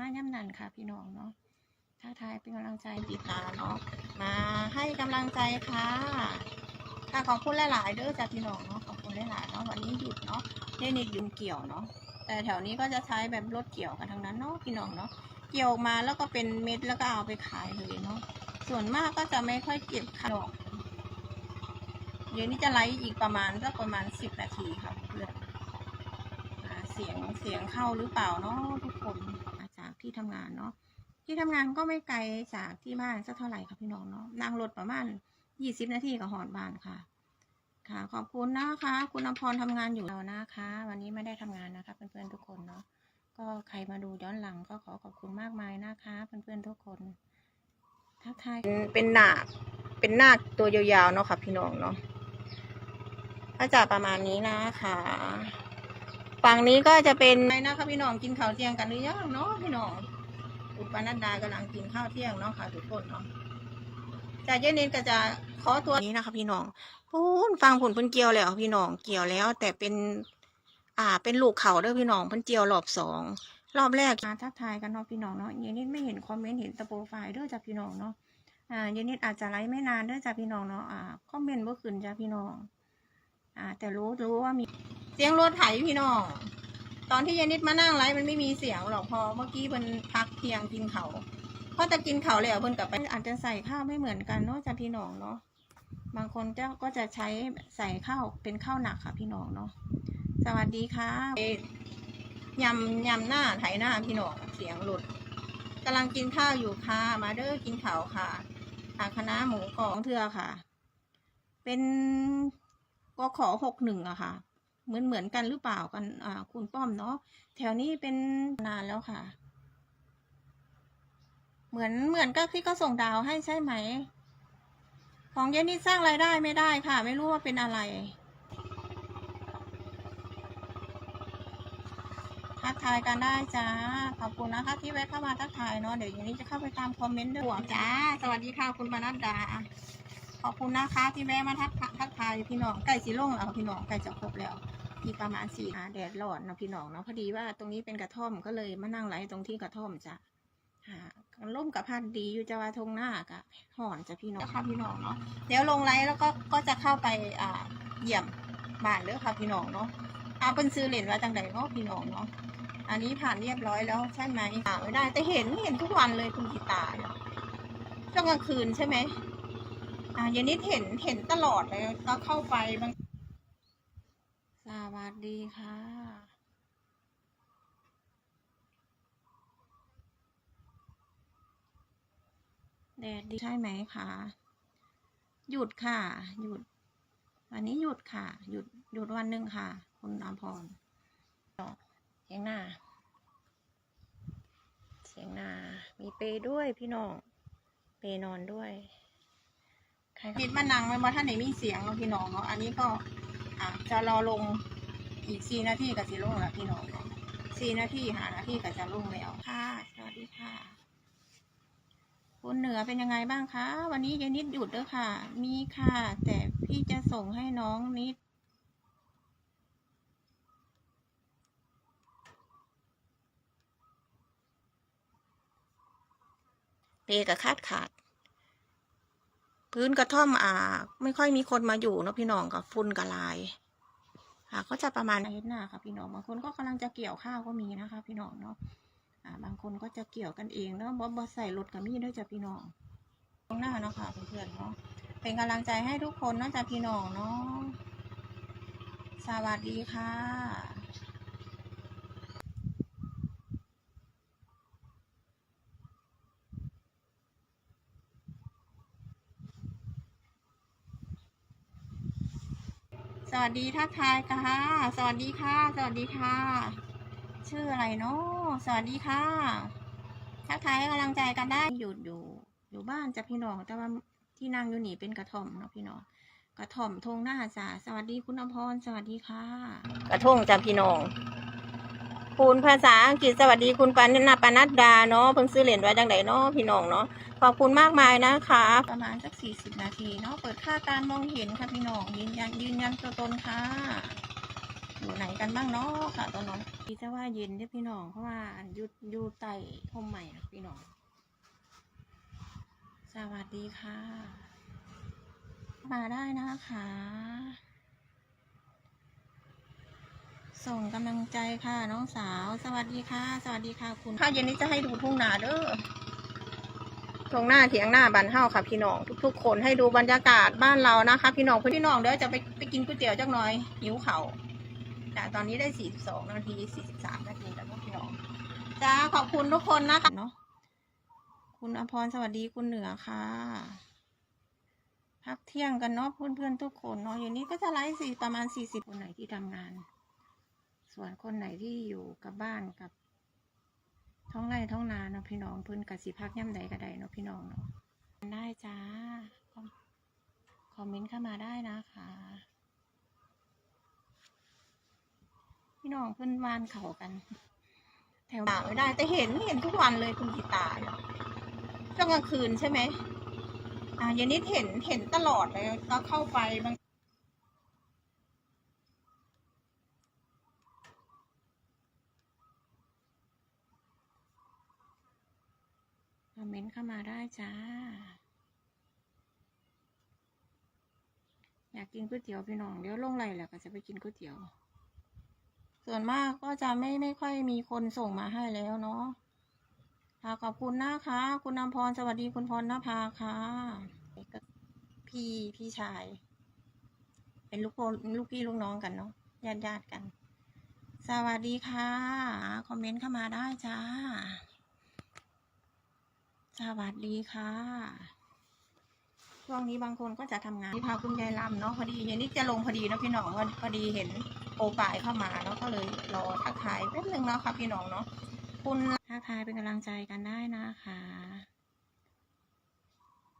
มาย่ำนันค่ะพี่น้องเนาะท้าทายเป็นกำลังใจติดตาเนาะมาให้กำลังใจค่ะ ค่ะขอบคุณหลายๆเด้อจ้ะพี่น้องเนาะขอบคุณหลายๆเนาะวันนี้หยุดเนาะเล่นอีกยุงเกี่ยวเนาะแต่แถวนี้ก็จะใช้แบบรถเกี่ยวกันทั้งนั้นเนาะพี่น้องเนาะเกี่ยวมาแล้วก็เป็นเม็ดแล้วก็เอาไปขายเลยเนาะส่วนมากก็จะไม่ค่อยเก็บขนมเดี๋ยวนี้จะไลฟ์อีกประมาณสักประมาณสิบนาทีค่ะเพื่อนเสียงเสียงเข้าหรือเปล่าเนาะทุกคน ที่ทำงานเนาะที่ทำงานก็ไม่ไกลจากที่บ้านสักเท่าไหร่ค่ะพี่น้องเนาะนั่งรถประมาณยี่สิบนาทีกับหอดบ้านค่ะ ค่ะ ขอบคุณนะคะ คุณอภรทำงานอยู่แล้วนะคะ วันนี้ไม่ได้ทำงานนะคะเพื่อนๆทุกคนเนาะก็ใครมาดูย้อนหลังก็ขอขอบคุณมากมายนะคะเพื่อนๆทุกคนทักทายเป็นหนาคเป็นหนาคตัวยาวๆเนาะค่ะพี่น้องเนาะก็จะประมาณนี้นะคะ ฝั่งนี้ก็จะเป็นไงนะคะพี่น้องกินข้าวเที่ยงกันหรือยังเนาะพี่น้องอุปนัดดากำลังกินข้าวเที่ยงเนาะค่ะทุกคนเนาะจ่เจเน้นก็จะขอตัวนี้นะคะ พี่น้องพูนฟังผลเพิ่นเกี่ยวแล้วพี่น้องเกี่ยวแล้ว แต่เป็น อ่า เป็นลูกเขาเด้อพี่น้องเพิ่นเกี่ยวรอบสองรอบแรกมาทักทายกันเนาะพี่น้องเนาะเยายนิดไม่เห็นคอมเมนต์เห็นตะโปรไฟล์เด้อจ้ะพี่น้องเนาะอ่ายายนิดอาจจะไลฟ์ไม่นานเด้อจ้ะพี่น้องเนาะอ่าคอมเมนต์บ่ขึ้นจ้ะพี่น้อง อ่า แต่รู้รู้ว่ามี เสียงรถไถพี่น้อง ตอนที่ยายนิดมานั่งไลฟ์มันไม่มีเสียงหรอกพอเมื่อกี้เพิ่นพักเที่ยงกินเขาพอจะกินเขาแล้วเพิ่นกับไปอาจจะใส่ข้าวไม่เหมือนกันเนาะจ้ะพี่น้องเนาะ บางคนเจ้าก็จะใช้ใส่ข้าวเป็นข้าวหนักค่ะ พี่น้องเนาะ สวัสดีค่ะยำยำหน้าไถหน้าพี่น้องเสียงหลุดกำลังกินข้าวอยู่ค่ะ มาเด้อกินข้าวค่ะอาคณะหมูกรองเทือค่ะ เป็นก็ขอหกหนึ่งอะค่ะ เหมือนเหมือนกันหรือเปล่ากันอ่าคุณป้อมเนาะแถวนี้เป็นนานแล้วค่ะ เหมือนเหมือนกับที่เขาส่งดาวให้ใช่ไหม ของเยนนี่สร้างรายได้ไม่ได้ค่ะ ไม่รู้ว่าเป็นอะไรทักทายกันได้จ้าขอบคุณนะคะที่แวะเข้ามาทักทายเนาะเดี๋ยวเยนนี่จะเข้าไปตามคอมเมนต์ด้วยห่วจ้า สวัสดีค่ะคุณปนัดดาขอบคุณนะคะที่แวะมาทักทักทายพี่น้องใกล้สีล่งแล้วพี่น้องใกล้จะครบแล้ว อีประมาณสี่หาแดดร้อนนะพี่น้องเนาะพอดีว่าตรงนี้เป็นกระท่อมก็เลยมานั่งไลฟ์ตรงที่กระท่อมจ้ะค่ะร่มกับพันธุ์ดีอยู่จะว่าทงหน้ากะห่อนจะพี่น้องค่ะพี่น้องเนาะเดี๋ยวลงไลฟ์แล้วก็ก็จะเข้าไปอ่าเยี่ยมบ้านเด้อค่ะพี่น้องเนาะเอาเป็นซื้อเหรียญว่าจังใดเนาะพี่น้องเนาะอันนี้ผ่านเรียบร้อยแล้วใช่ไหมอ่าไม่ได้แต่เห็นเห็นทุกวันเลยคุณกีตาเนี่ยช่วงกลางคืนใช่ไหมอ่าเยนนิดเห็นเห็นตลอดเลยก็เข้าไปบาง สวัสดีค่ะแดดดีใช่ไหมคะหยุดค่ะ หยุด วันนี้หยุดค่ะ หยุดหยุดวันหนึ่งค่ะ คุณอภรเสียงหน้า เสียงหน้า มีเปย์ด้วยพี่น้อง เปย์นอนด้วยคิดมานังไว้ว่าท่านไหนมีเสียงเนาะพี่น้องเนาะ อันนี้ก็ อะจะรอลงอีกสี่นาทีกับสิลงแล้วพี่น้องสี่นาทีหานาทีก็จะลงแล้วค่ะสวัสดีค่ะ คุณเหนือเป็นยังไงบ้างคะ วันนี้ยายนิดหยุดเด้อค่ะ มีค่ะ แต่พี่จะส่งให้น้องนิดเปกับคาดขาด พื้นกระท่อมอ่า ไม่ค่อยมีคนมาอยู่เนาะพี่น้องกับฝุ่นกับลายค่ะก็จะประมาณอาทิตย์หน้าค่ะพี่น้องบางคนก็กำลังจะเกี่ยวข้าวก็มีนะคะ พี่น้องเนาะอ่า บางคนก็จะเกี่ยวกันเองเนาะบ่บ่ใส่รถกับมีดด้วยจ้ะพี่น้องตรงหน้าเนาะค่ะเพื่อนๆเนาะเป็นกำลังใจให้ทุกคนนะจ้ะพี่น้องเนาะสวัสดีค่ะ ส วัสดีทักทายค่ะ สวัสดีค่ะ สวัสดีค่ะ ชื่ออะไรเนาะสวัสดีค่ะ ทักทายให้กำลังใจกันได้หยุดอยู่ อยู่บ้านจ้ะพี่น้อง แต่ว่าที่นั่งอยู่นี่เป็นกระท่อมเนาะพี่น้อง กระท่อมทงหน้าจ่าสวัสดีคุณอภรสวัสดีค่ะ กระทงจ้ะพี่น้อง คุณภาษาอังกฤษสวัสดีคุณปานนาปนัดดาเนาะเพิ่งซื้อเหรียญไว้จังไหนเนาะพี่น้องเนาะขอบคุณมากมายนะคะประมาณสักสี่สิบนาทีเนาะเปิดค่าการมองเห็นค่ะพี่น้องยืนยันยืนยันตัวตนค่ะ อยู่ไหนกันบ้างเนาะค่ะตอนนี้พี่จะว่าเย็นเด้พี่น้องเพราะว่าอยุดอยู่ใต้ร่มใหม่นะพี่น้องสวัสดีค่ะ มาได้นะคะ ส่งกำลังใจค่ะ น้องสาว สวัสดีค่ะ สวัสดีค่ะคุณข้าเย็นนี้จะให้ดูทุ่งนาเด้อทุ่งหน้าเถียงหน้าบันเฮาค่ะ พี่น้องทุกๆคนให้ดูบรรยากาศบ้านเรานะคะ พี่น้องพี่น้องเด้อจะไปไปกินก๋วยเตี๋ยวจักหน่อยหิวเขาแต่ตอนนี้ได้ 42 นาที 43 นาทีแล้วพี่น้องจ้าขอบคุณทุกคนนะคะเนาะคุณอภรสวัสดีคุณเหนือค่ะ พักเที่ยงกันเนาะเพื่อนๆทุกคนเนาะอย่นี้ก็จะไลฟ์สี่ประมาณ 40 คนไหนที่ทำงาน ส่วนคนไหนที่อยู่กับบ้านกับ ท้องไร่ท้องนาเนาะพี่น้องเพิ่นกสิพักย่ำใดก็ไดเนาะพี่น้องเนาะได้จ้า คอมเมนต์เข้ามาได้นะคะ พี่น้องเพิ่นวานเขากัน แถวไม่ได้ แต่เห็นเห็นทุกวันเลยคุณกีตาเนี่ยช่วงกลางคืนใช่ไหมอ่าย่านี้เห็นเห็นตลอดเลยก็เข้าไปบาง มเมนต์เข้ามาได้จ้า อยากกินก๋วยเตี๋ยวพี่น้องเดี๋ยวลงไรแหละก็จะไปกินก๋วยเตี๋ยว ส่วนมากก็จะไม่ไม่ค่อยมีคนส่งมาให้แล้วเนาะค่ะขอบคุณนะคะ คุณนำพรสวัสดีคุณพรนภาค่ะก็พี่พี่ชาย เป็นลูกลูกพี่ลูกน้องกันเนาะญาติญาติกัน สวัสดีค่ะ คอมเมนต์เข้ามาได้จ้า สวัสดีค่ะ ช่วงนี้บางคนก็จะทำงานที่พาคุณยายลำเนาะพอดีย็นนี้จะลงพอดีนะพี่น้องว่าพอดีเห็นโอปายเข้ามาเนาะก็เลยรอทักทายแป๊บนึงเนาะค่ะพี่น้องเนาะคุณทักทายเป็นกำลังใจกันได้นะคะ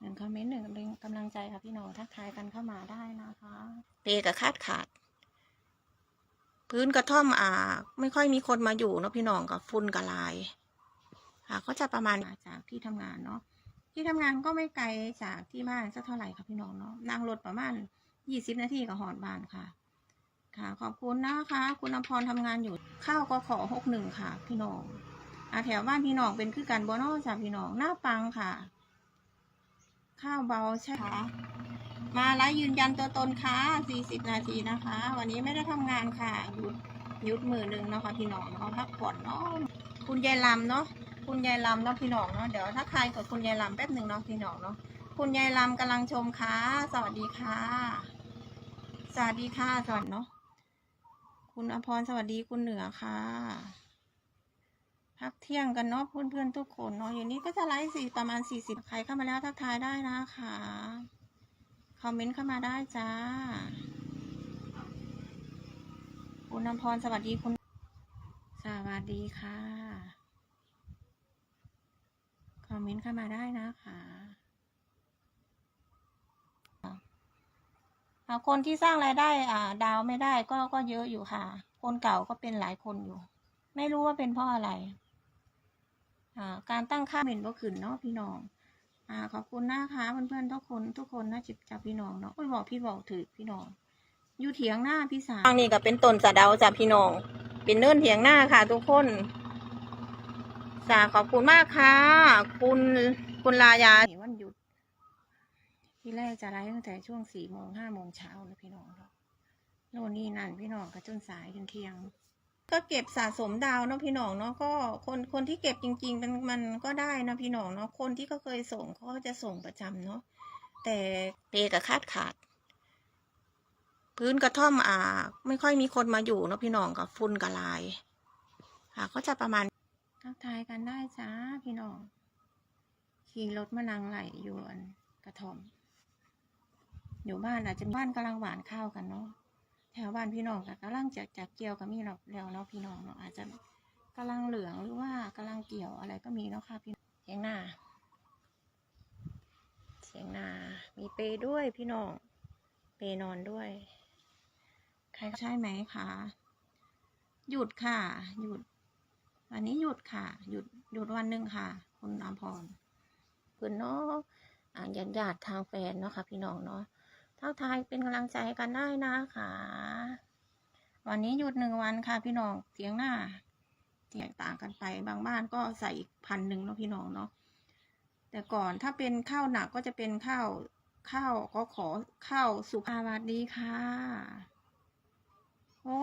หนึ่งคอมเมนต์หนึ่งกำลังใจค่ะพี่น้องทักทายกันเข้ามาได้นะคะเปกับคาดขาด พื้นกระท่อมอ่า ไม่ค่อยมีคนมาอยู่เนาะพี่น้องกับฝุ่นกับลาย ค่ะ ก็จะประมาณจากที่ทำงานเนาะที่ทำงานก็ไม่ไกลจากที่บ้านสักเท่าไหร่ค่ะพี่น้องเนาะนั่งรถประมาณยี่สิบนาทีก็หอดบ้านค่ะ ค่ะ ขอบคุณนะคะ คุณอภรทำงานอยู่ข้าวก็ขอหกหนึ่งค่ะ พี่น้องอาแถวบ้านพี่น้องเป็นคือกันบอนอจากพี่น้องหน้าปังค่ะ ข้าวเบาใช่ค่ะมาไลฟ์ยืนยันตัวตนค่ะสี่สิบนาทีนะคะ วันนี้ไม่ได้ทำงานค่ะ หยุดหยุดมือหนึ่งเนาะค่ะพี่น้องเนาะพักผ่อนเนาะคุณยายลำเนาะ คุณยายลำเนาะพี่น้องเนาะเดี๋ยวถ้าใครกับคุณยายลำแป๊บหนึ่งเนาะพี่น้องเนาะคุณยายลำกำลังชมค่ะ สวัสดีค่ะ สวัสดีค่ะสวัสดีเนาะคุณอภรสวัสดีคุณเหนือค่ะ พักเที่ยงกันเนาะเพื่อนๆทุกคนเนาะอย่นี้ก็จะไลฟ์สี่ประมาณสี่สิบใครเข้ามาแล้วทักทายได้นะคะคอมเมนต์เข้ามาได้จ้า คุณอภรสวัสดีคุณ สวัสดีค่ะ คอมเมนต์เข้ามาได้นะคะอ่าคนที่สร้างรายได้อ่า ดาวไม่ได้ก็ก็เยอะอยู่ค่ะ คนเก่าก็เป็นหลายคนอยู่ ไม่รู้ว่าเป็นเพราะอะไร อ่า การตั้งค่าเห็นบ่ขึ้นเนาะพี่น้อง อ่า ขอบคุณนะคะเพื่อนๆทุกคนทุกคนนะจิบจับพี่น้องเนาะโอ้ยบอกพี่บอกถือพี่น้อง อยู่เถียงหน้าพี่สาวทางนี้ก็เป็นต้นสะเดาจากพี่น้อง เป็นเนินเถียงหน้าค่ะ ทุกคน สาขอบคุณมากค่ะ คุณคุณลายาวันหยุด ที่แรกจะไลฟ์ตั้งแต่ช่วงสี่โมงห้าโมงเช้านะพี่น้องเนาะโน่นนี่นั่นพี่น้องก็จนสายจนเที่ยง ก็เก็บสะสมดาวเนาะพี่น้องเนาะก็คนคนที่เก็บจริงๆมันมันก็ได้นะพี่น้องเนาะคนที่เขาเคยส่งเขาก็จะส่งประจำเนาะแต่เปกับคาดขาด พื้นกระท่อมอ่า ไม่ค่อยมีคนมาอยู่เนาะพี่น้องกับฝุ่นกับลาย ค่ะก็จะประมาณ ทักทายกันได้จ้าพี่น้อง ขี่รถมานังไหลอยู่อันกระทมอยู่บ้านอาจจะบ้านกำลังหวานข้าวกันเนาะแถวบ้านพี่น้องก็กำลังจะจับเกี่ยวกับมีเราแล้วเนาะพี่น้องเนาะอาจจะกำลังเหลืองหรือว่ากำลังเกี่ยวอะไรก็มีเนาะค่ะพี่เสียงนาเสียงนา มีเปด้วยพี่น้อง เปนอนด้วย ใครใช่ไหมคะหยุดค่ะ หยุด วันนี้หยุดค่ะ หยุดหยุดวันหนึ่งค่ะ คุณอมพรเพื่อนเนาะญาติญาติทางแฟนเนาะค่ะ พี่น้องเนาะทักทายเป็นกำลังใจกันได้นะคะ วันนี้หยุดหนึ่งวันค่ะ พี่น้องเสียงหน้าแตกต่างกันไปบางบ้านก็ใส่อีกพันหนึ่งเนาะพี่น้องเนาะแต่ก่อนถ้าเป็นข้าวหนักก็จะเป็นข้าวข้าวก็ขอข้าวสุภาพสวัสดีค่ะโอ้